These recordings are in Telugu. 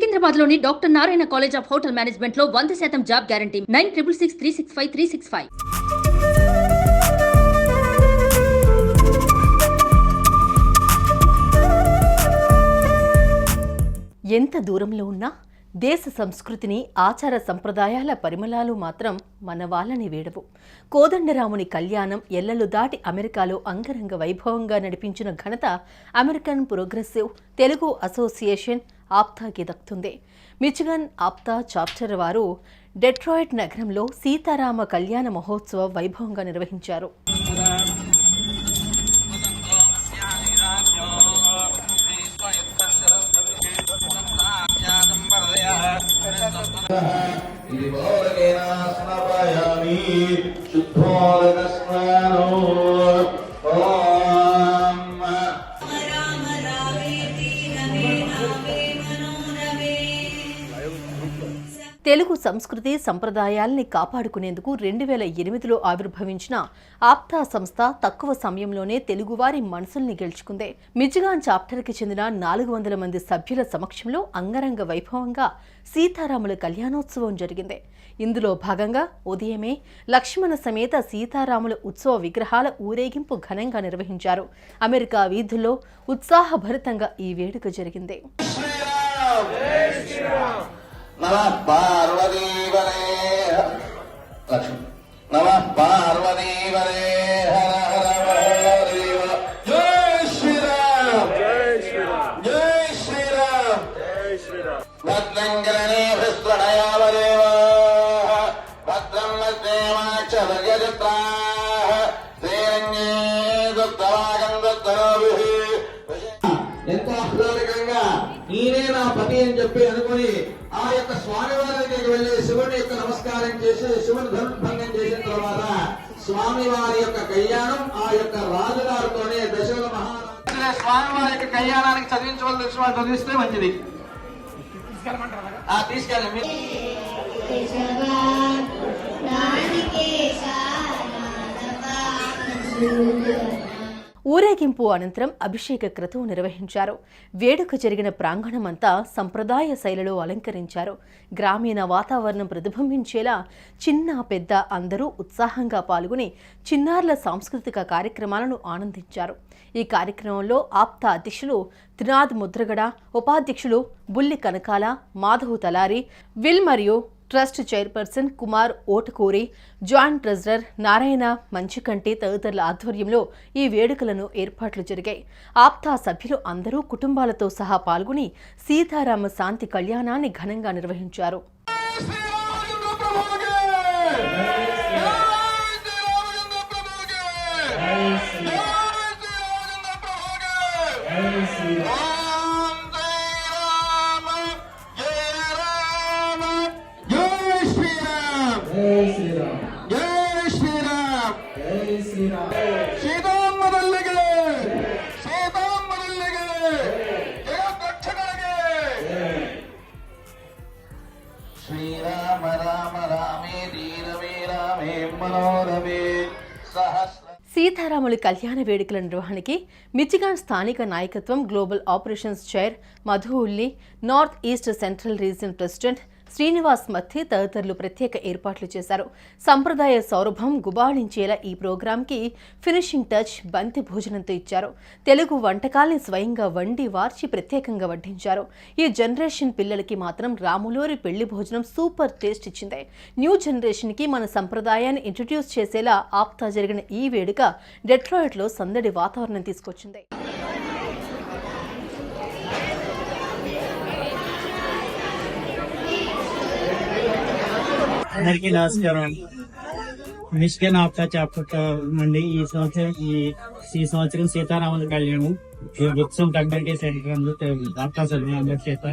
సికింద్రాబాద్లోని doctor Narayana college of hotel మేనేజ్మెంట్లో వంద శాతం job guarantee. Nine triple six three six five three six five. ఎంత దూరంలో ఉన్నా దేశ సంస్కృతిని ఆచార సంప్రదాయాల పరిమళాలు మాత్రం మన వాళ్ళని వేడవు. కోదండరాముని కళ్యాణం ఎల్లలు దాటి అమెరికాలో అంగరంగ వైభవంగా నడిపించిన ఘనత అమెరికన్ ప్రోగ్రెసివ్ తెలుగు అసోసియేషన్ ఆప్తాకి దక్కుతుంది మిచిగన్ ఆప్తా చాప్టర్ వారు డెట్రాయిట్ నగరంలో సీతారామ కళ్యాణ మహోత్సవం వైభవంగా నిర్వహించారు. ఇది సంస్కృతి సంప్రదాయాల్ని కాపాడుకునేందుకు రెండు వేల ఎనిమిదిలో ఆవిర్భవించిన ఆప్తా సంస్థ తక్కువ సమయంలోనే తెలుగువారి మనసుల్ని గెలుచుకుంది. మిజిగాన్ చాప్టర్కి చెందిన నాలుగు వందల మంది సభ్యుల సమక్షంలో అంగరంగ వైభవంగా సీతారాముల కళ్యాణోత్సవం జరిగింది. ఇందులో భాగంగా ఉదయమే లక్ష్మణ సమేత సీతారాముల ఉత్సవ విగ్రహాల ఊరేగింపు ఘనంగా నిర్వహించారు. అమెరికా వీధుల్లో ఉత్సాహభరితంగా ఈ వేడుక జరిగింది. நம பார்வதீவரே லட்சுமி நம பார்வதீவரே ஹர ஹர மகாதேவ ஜெய் ஸ்ரீராம் ஜெய் ஸ்ரீராம் ஜெய் ஸ்ரீராம் ஜெய் ஸ்ரீராம் பத்ரங்கரணே விஸ்வடயாவதேவா பத்ரம் மத்தேவாச்ச வர்யஜத்ரா పతి అని చెప్పి అనుకుని ఆ యొక్క స్వామివారి దగ్గరికి వెళ్ళి శివుని యొక్క నమస్కారం చేసి శివుని ధనుర్భంగం చేసిన తర్వాత స్వామివారి యొక్క కళ్యాణం ఆ యొక్క రాజుగారితోనే దశల మహారాజు స్వామివారి యొక్క కళ్యాణానికి చదివించవలసిన వాళ్ళు చదివిస్తే మంచిది. ఆ, తీసుకెళ్ళండి. మీరు ఊరేగింపు అనంతరం అభిషేక క్రతువు నిర్వహించారు. వేడుక జరిగిన ప్రాంగణమంతా సంప్రదాయ శైలిలో అలంకరించారు. గ్రామీణ వాతావరణం ప్రతిబింబించేలా చిన్న పెద్ద అందరూ ఉత్సాహంగా పాల్గొని చిన్నారుల సాంస్కృతిక కార్యక్రమాలను ఆనందించారు. ఈ కార్యక్రమంలో ఆప్త అధ్యక్షులు త్రినాథ్ ముద్రగడ ఉపాధ్యక్షులు బుల్లి కనకాల మాధవ్ తలారి విల్ మరియు trust chairperson Kumar Otakuri joint treasurer Narayana Manchukanti తదితరుల ఆధ్వర్యంలో ఈ వేడుకలను ఏర్పాట్లు జరిగాయి. ఆప్తా సభ్యులు అందరూ కుటుంబాలతో సహా పాల్గొని సీతారామ శాంతి కళ్యాణాన్ని ఘనంగా నిర్వహించారు. శ్రీరామచంద్ర శ్రీరామ్. సీతమ్మ తల్లికి సీతమ్మ తల్లికి జగద్రక్షకుడికి శ్రీరామ రామ రామే ధీరమే రామే మనోరమే సహస్ర సీతారాముల కళ్యాణ వేడుకల నిర్వహణకి మిచిగాన్ స్థానిక నాయకత్వం global operations chair Madhu Ulli north east central region president Srinivas Madhya తదితరులు ప్రత్యేక ఏర్పాట్లు చేశారు. సంప్రదాయ సౌరభం గుబాళించేలా ఈ ప్రోగ్రాంకి ఫినిషింగ్ టచ్ బంతి భోజనంతో ఇచ్చారు. తెలుగు వంటకాల్ని స్వయంగా వండి వార్చి ప్రత్యేకంగా వడ్డించారు. ఈ జనరేషన్ పిల్లలకి మాత్రం రాములోరి పెళ్ళి భోజనం సూపర్ టేస్ట్ ఇచ్చింది. న్యూ జనరేషన్కి మన సంప్రదాయాన్ని ఇంట్రడ్యూస్ చేసేలా ఆప్తా జరిగిన ఈ వేడుక డెట్రాయిట్లో సందడి వాతావరణం తీసుకొచ్చింది. అందరికీ నమస్కారం. మిస్కెన్ ఆప్తా చాప్టర్ నుండి ఈ సంవత్సరం ఈ ఈ సంవత్సరం సీతారాముల కళ్యాణం. ఈ ఉత్సవం కమ్యూనిటీ సెంటర్ నందు ఆప్తా అందరి చేత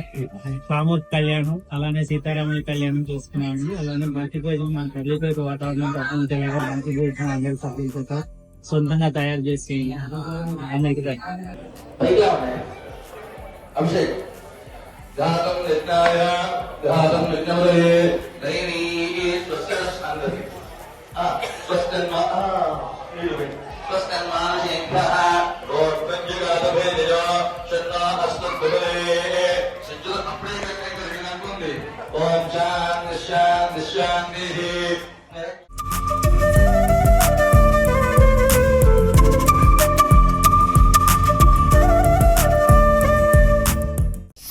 రామూర్ కళ్యాణం అలానే సీతారాముల కళ్యాణం చేసుకున్నాము. అలానే మట్టి కోసం మన తల్లిపేట వాతావరణం తప్పనిసరిగా భక్తి కోసం అందరి సభ్యుల చేత సొంతంగా తయారు చేసి అందరికీ అభిషేక్. ఘాతం యజ్ఞాయ ఘాతం యజ్ఞమలయే నయని సంగతి అప్పుడే చేసుకోండి ఓం శాంతి శాంతి శాంతి.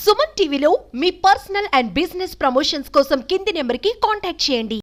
సుమన్ టీవీలో మీ పర్సనల్ అండ్ బిజినెస్ ప్రమోషన్స్ కోసం కింది నెంబర్కి కాంటాక్ట్ చేయండి.